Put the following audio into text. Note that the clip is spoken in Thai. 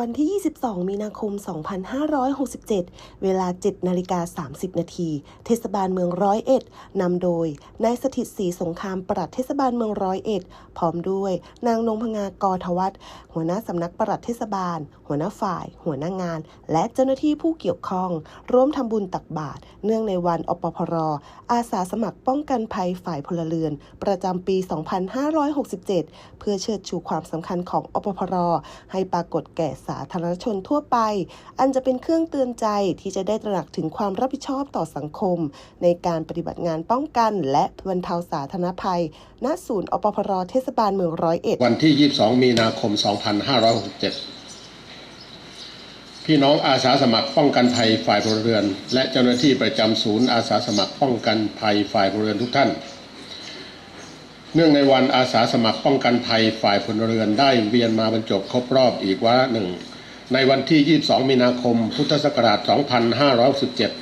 วันที่ 22 มีนาคม 2567 เวลา 7 นาฬิกา 30 นาที เทศบาลเมืองร้อยเอ็ด นำโดย นายสถิตศรีสงคราม ปลัดเทศบาลเมืองร้อยเอ็ด พร้อมด้วย นางนงพงากรทวัฒหัวหน้าสำนักปลัดเทศบาล หัวหน้าฝ่าย หัวหน้างาน และเจ้าหน้าที่ผู้เกี่ยวข้อง ร่วมทำบุญตักบาตร เนื่องในวันอปพร อาสาสมัครป้องกันภัยฝ่ายพลเรือน ประจำปี 2567 เพื่อเชิดชูความสำคัญของอปพร ให้ปรากฏแก่สาธารณชนทั่วไป อันจะเป็นเครื่องเตือนใจที่จะได้ตระหนักถึงความรับผิดชอบต่อสังคม ในการปฏิบัติงานป้องกัน และบรรเทาสาธารณภัย ณ ศูนย์อปพรเทศบาลเมืองร้อยเอ็ดวันที่ 22 มีนาคม 2567 พี่น้องอาสาสมัครป้องกันภัยฝ่ายพลเรือน และเจ้าหน้าที่ประจำศูนย์อาสาสมัครป้องกันภัยฝ่ายพลเรือนทุกท่าน เนื่องในวันอาสาสมัครป้องกันภัยฝ่ายพลเรือนได้เวียนมาบรรจบครบรอบอีกวาหนึ่งในวันที่ 22 มีนาคม พุทธศักราช 2517